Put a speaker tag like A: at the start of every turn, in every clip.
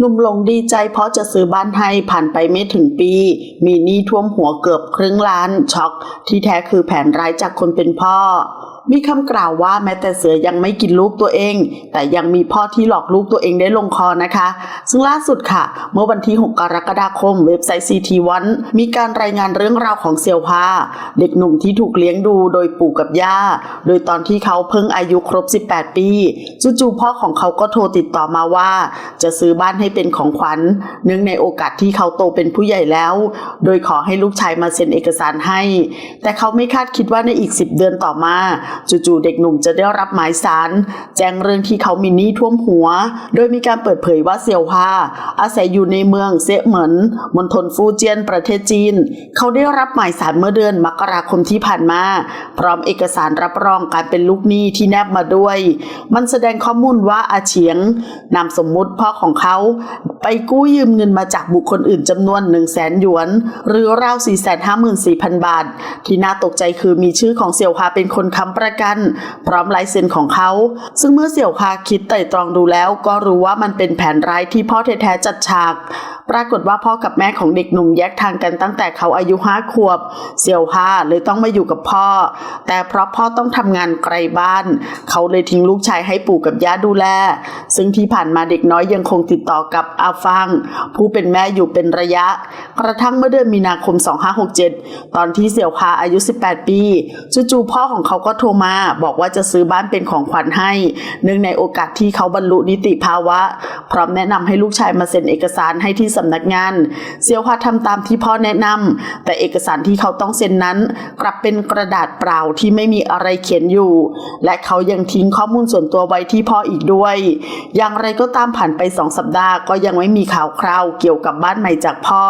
A: หนุ่มหลงดีใจเพราะจะซื้อบ้านให้ผ่านไปไม่ถึงปี มีหนี้ท่วมหัวเกือบครึ่งล้านช็อก ที่แท้คือแผนร้ายจากคนเป็นพ่อ มีคำกล่าวว่าแม้แต่เสือยังไม่กินลูกตัวเอง แต่ยังมีพ่อที่หลอกลูกตัวเองได้ลงคอนะคะ ซึ่งล่าสุดค่ะ เมื่อวันที่ 6 กรกฎาคม เว็บไซต์ CT วันมีการรายงานเรื่องราวของเซียวฮาเด็กหนุ่มที่ถูกเลี้ยงดูโดยปู่กับย่า โดยตอนที่เขาเพิ่งอายุครบ 18 ปีจู่ๆพ่อของเขาก็โทรติดต่อมาว่า จะซื้อบ้านให้เป็นของขวัญเนื่องในโอกาสที่เขาโตเป็นผู้ใหญ่แล้ว โดยขอให้ลูกชายมาเซ็นเอกสารให้ แต่เขาไม่คาดคิดว่าในอีก 10 เดือนต่อมาจู่ๆเด็กหนุ่มจะได้รับหมายสารแจ้งเรื่องที่เขามีหนี้ท่วมหัว โดยมีการเปิดเผยว่าเซียวฮาอาศัยอยู่ในเมืองเซเหมินมณฑลฟูเจียนประเทศจีน เขาได้รับหมายสารเมื่อเดือนมกราคมที่ผ่านมา พร้อมเอกสารรับรองการเป็นลูกหนี้ที่แนบมาด้วย มันแสดงข้อมูลว่าอาเฉียงนามสมมุติพ่อของเขา ไปกู้ยืมเงินมาจากบุคคลอื่นจำนวน 1 0 0 0 0แสนหยวน หรือราว 454,000 บาท ที่น่าตกใจคือมีชื่อของเสี่ยวฮาเป็นคนค้ำประกัน พร้อมลายเซ็นของเขา ซึ่งเมื่อเสี่ยวฮาคิดไต่ตรองดูแล้ว ก็รู้ว่ามันเป็นแผนร้ายที่พ่อแท้ๆจัดฉาก ปรากฏว่าพ่อกับแม่ของเด็กหนุ่มแยกทางกันตั้งแต่เขาอายุห้าขวบ เสี่ยวฮาเลยต้องมาอยู่กับพ่อ แต่เพราะพ่อต้องทำงานไกลบ้าน เขาเลยทิ้งลูกชายให้ปู่กับย่าดูแล ซึ่งที่ผ่านมาเด็กน้อยยังคงติดต่อกับอาฟัง ผู้เป็นแม่อยู่เป็นระยะ กระทั่งเมื่อเดือนมีนาคม 2567 ตอนที่เสี่ยวฮาอายุ 18 ปีจู่ๆพ่อของเขาก็โทรมาบอกว่าจะซื้อบ้านเป็นของขวัญให้เนื่องในโอกาสที่เขาบรรลุนิติภาวะ พร้อมแนะนำให้ลูกชายมาเซ็นเอกสารให้ที่สำนักงานเซียวฮาทำตามที่พ่อแนะนำแต่เอกสารที่เขาต้องเซ็นนั้น กลับเป็นกระดาษเปล่าที่ไม่มีอะไรเขียนอยู่ และเขายังทิ้งข้อมูลส่วนตัวไว้ที่พ่ออีกด้วยอย่างไรก็ตามผ่านไปสองสัปดาห์ก็ยังไม่มีข่าวคราวเกี่ยวกับบ้านใหม่จากพ่อ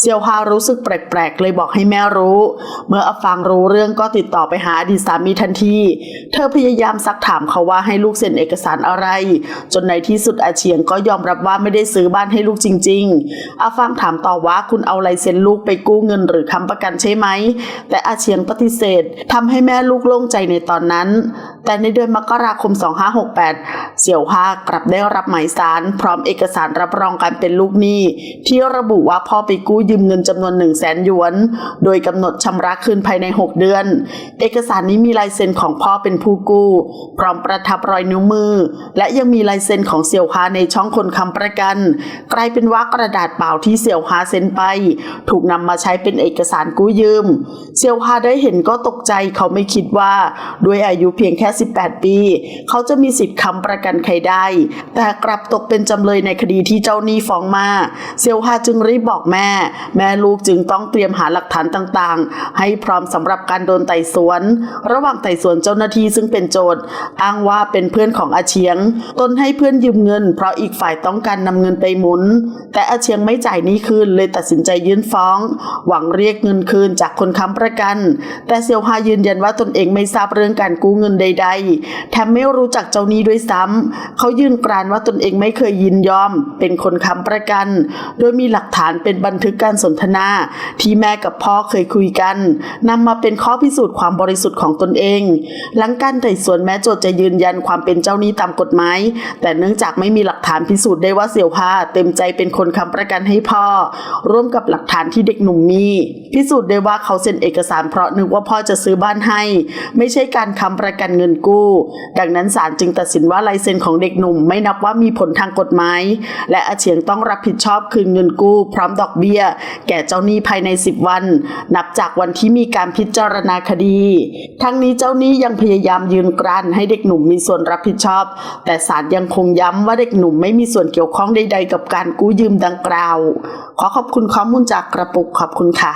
A: เซียวฮารู้สึกแปลกๆ เลยบอกให้แม่รู้ เมื่ออาฟังรู้เรื่องก็ติดต่อไปหาอดีตสามีทันที เธอพยายามซักถามเขาว่าให้ลูกเซ็นเอกสารอะไร จนในที่สุดอาเฉียงก็ยอมรับว่าไม่ได้ซื้อบ้านให้ลูกจริง ๆอาฟังถามต่อว่าคุณเอาลายเซ็นลูกไปกู้เงินหรือค้ำประกันใช่ไหม แต่อาเฉียงปฏิเสธทำให้แม่ลูกโล่งใจในตอนนั้น แต่ในเดือนมกราคม 2568 เสี่ยวฮากลับได้รับหมายสารพร้อมเอกสารรับรองการเป็นลูกหนี้ ที่ระบุว่าพ่อไปกู้ยืมเงินจำนวน 1 0 0 0 0แสนหยวน โดยกำหนดชำระคืนภายใน 6 เดือน เอกสารนี้มีลายเซ็นของพ่อเป็นผู้กู้ พร้อมประทับรอยนิ้วมือ และยังมีลายเซ็นของเสี่ยวฮาในช่องคนค้ำประกัน กลายเป็นว่ากระดาษเปล่าที่เสี่ยวฮาเซ็นไป ถูกนำมาใช้เป็นเอกสารกู้ยืมเซียวฮาได้เห็นก็ตกใจเขาไม่คิดว่าด้วยอายุเพียงแค่18 ปี เขาจะมีสิทธิ์ค้ำประกันใครได้ แต่กลับตกเป็นจำเลยในคดีที่เจ้าหนี้ฟ้องมา เซียวฮาจึงรีบบอกแม่ แม่ลูกจึงต้องเตรียมหาหลักฐานต่างๆ ให้พร้อมสำหรับการโดนไต่สวน ระหว่างไต่สวนเจ้าหน้าที่ซึ่งเป็นโจทย์ อ้างว่าเป็นเพื่อนของอาเชียง ตนให้เพื่อนยืมเงิน เพราะอีกฝ่ายต้องการนำเงินไปหมุน แต่อาเชียงไม่จ่ายหนี้คืนเลยตัดสินใจยื่นฟ้อง หวังเรียกเงินคืนจากคนค้ำประกัน แต่เซียวฮายืนยันว่าตนเองไม่ทราบเรื่องการกู้เงินใดๆ แถมไม่รู้จักเจ้าหนี้ด้วยซ้ำ เขายืนกรานว่าตนเองไม่เคยยินยอม เป็นคนค้ำประกัน โดยมีหลักฐานเป็นบันทึกการสนทนา ที่แม่กับพ่อเคยคุยกันนำมาเป็นข้อพิสูจน์ความบริสุทธิ์ของตนเอง หลังการไต่สวนแม้โจทย์จะยืนยันความเป็นเจ้าหนี้ตามกฎหมาย แต่เนื่องจากไม่มีหลักฐานพิสูจน์ได้ว่าเสี่ยวฮาเต็มใจเป็นคนค้ำประกันให้พ่อ ร่วมกับหลักฐานที่เด็กหนุ่มมี พิสูจน์ได้ว่าเขาเซ็นเอกสารเพราะนึกว่าพ่อจะซื้อบ้านให้ ไม่ใช่การค้ำประกันเงินกู้ ดังนั้นศาลจึงตัดสินว่าลายเซ็นของเด็กหนุ่มไม่นับว่ามีผลทางกฎหมายและอาเฉียงต้องรับผิดชอบคืนเงินกู้ พร้อมดอกเบี้ย แก่เจ้าหนี้ภายใน 10 วัน นับจากวันที่มีการพิจารณาคดี ทั้งนี้เจ้าหนี้ยังพยายามยืนกรานให้เด็กหนุ่มมีส่วนรับผิดชอบ แต่ศาลยังคงย้ำว่าเด็กหนุ่มไม่มีส่วนเกี่ยวข้องใดๆ กับการกู้ยืมดังกล่าว ขอขอบคุณข้อมูลจากกระปุกขอบคุณค่ะ